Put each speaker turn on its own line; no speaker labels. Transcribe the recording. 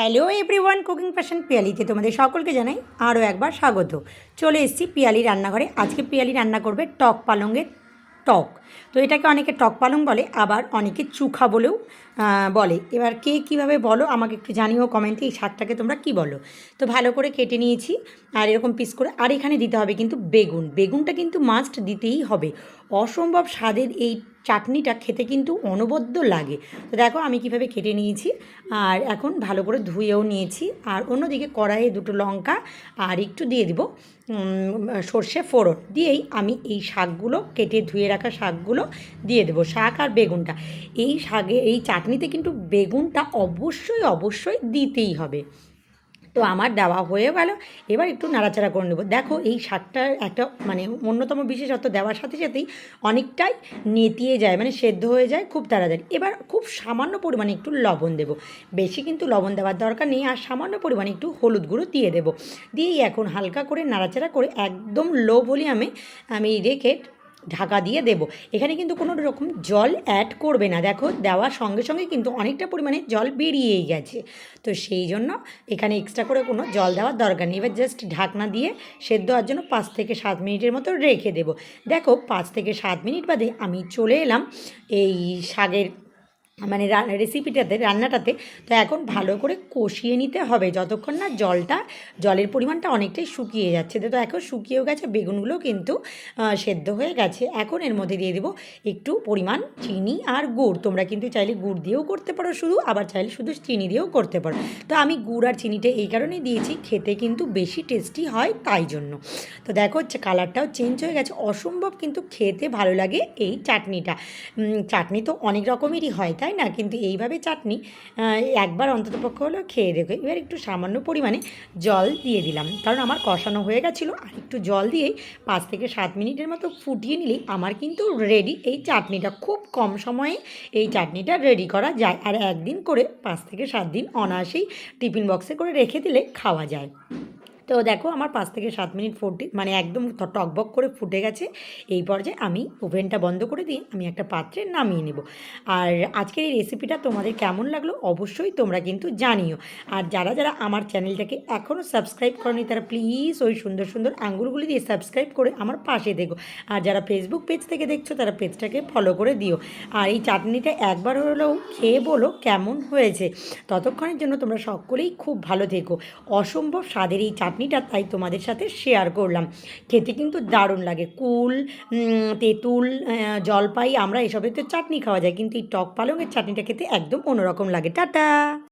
Hello everyone, cooking passion পিয়ালিতে তোমাদের সকলকে জানাই আরও একবার স্বাগত। চলে এসেছি পিয়ালি রান্নাঘরে। আজকে পিয়ালি রান্না করবে টক পালংয়ের টক। তো এটাকে অনেকে টক পালং বলে, আবার অনেকে চুখা বলেও বলে। এবার কে কীভাবে বলো, আমাকে একটু জানিও কমেন্টে এই শাকটাকে তোমরা কি বলো। তো ভালো করে কেটে নিয়েছি, আর এরকম পিস করে, আর এখানে দিতে হবে কিন্তু বেগুন। বেগুনটা কিন্তু মাস্ট দিতেই হবে। অসম্ভব স্বাদের এই চাটনিটা খেতে কিন্তু অনবদ্য লাগে। তো দেখো আমি কীভাবে কেটে নিয়েছি, আর এখন ভালো করে ধুয়েও নিয়েছি। আর অন্যদিকে কড়াইয়ে দুটো লঙ্কা আর একটু দিয়ে দিব সর্ষে ফোড়ন। দিয়েই আমি এই শাকগুলো, কেটে ধুয়ে রাখা শাকগুলো দিয়ে দেবো, শাক আর বেগুনটা। এই শাকে, এই চাটনিতে কিন্তু বেগুনটা অবশ্যই অবশ্যই দিতেই হবে। তো আমার দেওয়া হয়ে গেল। এবার একটু নাড়াচাড়া করে নেব। দেখো এই শাকটার একটা মানে অন্যতম বিশেষত্ব, দেওয়ার সাথে সাথেই অনেকটাই নেতিয়ে যায় মানে সেদ্ধ হয়ে যায় খুব তাড়াতাড়ি। এবার খুব সামান্য পরিমাণে একটু লবণ দেবো। বেশি কিন্তু লবণ দেওয়ার দরকার নেই, আর সামান্য পরিমাণে একটু হলুদ গুঁড়ো দিয়ে দেবো। দিয়েই এখন হালকা করে নাড়াচাড়া করে একদম লো ভলিউমে আমি রেখে ঢাকা দিয়ে দেব। এখানে কিন্তু কোনো রকম জল অ্যাড করবে না। দেখো, দেওয়ার সঙ্গে সঙ্গে কিন্তু অনেকটা পরিমাণে জল বেরিয়েই গেছে। তো সেই জন্য এখানে এক্সট্রা করে কোনো জল দেওয়ার দরকার নেই। এবার জাস্ট ঢাকনা দিয়ে সেদ্ধ হওয়ার জন্য পাঁচ থেকে সাত মিনিটের মতো রেখে দেব। দেখো, পাঁচ থেকে সাত মিনিট বাদে আমি চলে এলাম এই শাকের মানে রেসিপিটাতে রান্নাটাতে, তো এখন ভালো করে কষিয়ে নিতে হবে। যতক্ষণ না জলটা, জলের পরিমাণটা অনেকটাই শুকিয়ে যাচ্ছে। তো এখন শুকিয়েও গেছে, বেগুনগুলো কিন্তু সেদ্ধ হয়ে গেছে। এখন এর মধ্যে দিয়ে দেবো একটু পরিমাণ চিনি আর গুড়। তোমরা কিন্তু চাইলে গুড় দিয়েও করতে পারো শুধু, আবার চাইলে শুধু চিনি দিয়েও করতে পারো। তো আমি গুড় আর চিনিটা এই কারণেই দিয়েছি, খেতে কিন্তু বেশি টেস্টি হয় তাই জন্য। তো দেখো কালারটাও চেঞ্জ হয়ে গেছে। অসম্ভব কিন্তু খেতে ভালো লাগে এই চাটনিটা। চাটনি তো অনেক রকমেরই হয়, তাই না, কিন্তু এইভাবে চাটনি একবার অন্ততপক্ষ হলেও খেয়ে দেখো। এবার একটু সামান্য পরিমাণে জল দিয়ে দিলাম। কারণ আমার কষানো হয়ে গেছিল, আর একটু জল দিয়েই পাঁচ থেকে সাত মিনিটের মতো ফুটিয়ে নিলেই আমার কিন্তু রেডি এই চাটনিটা। খুব কম সময়ে এই চাটনিটা রেডি করা যায়, আর একদিন করে পাঁচ থেকে সাত দিন অনায়াসেই টিফিন বক্সে করে রেখে দিলে খাওয়া যায়। তো দেখো আমার পাঁচ থেকে সাত মিনিট ফুটি মানে একদম টকবক করে ফুটে গেছে। এই পর্যায়ে আমি ওভেনটা বন্ধ করে দিয়ে আমি একটা পাত্রে নামিয়ে নেব। আর আজকের এই রেসিপিটা তোমাদের কেমন লাগল অবশ্যই তোমরা কিন্তু জানিও। আর যারা যারা আমার চ্যানেলটাকে এখনও সাবস্ক্রাইব করনি, তারা প্লিজ ওই সুন্দর সুন্দর আঙ্গুলগুলি দিয়ে সাবস্ক্রাইব করে আমার পাশে দেখো। আর যারা ফেসবুক পেজ থেকে দেখছ, তারা পেজটাকে ফলো করে দিও। আর এই চাটনিটা একবার হলেও খেয়ে বলো কেমন হয়েছে। ততক্ষণের জন্য তোমরা সকলেই খুব ভালো থেকো। অসম্ভব স্বাদের এই চাটনিটা তাই তোমাদের সাথে শেয়ার করলাম। খেতে কিন্তু দারুণ লাগে। কুল তেঁতুল জলপাই, আমরা এসবের তো চাটনি খাওয়া যায়, কিন্তু এই টক পালংয়ের চাটনিটা খেতে একদম অন্যরকম লাগে। টাটা!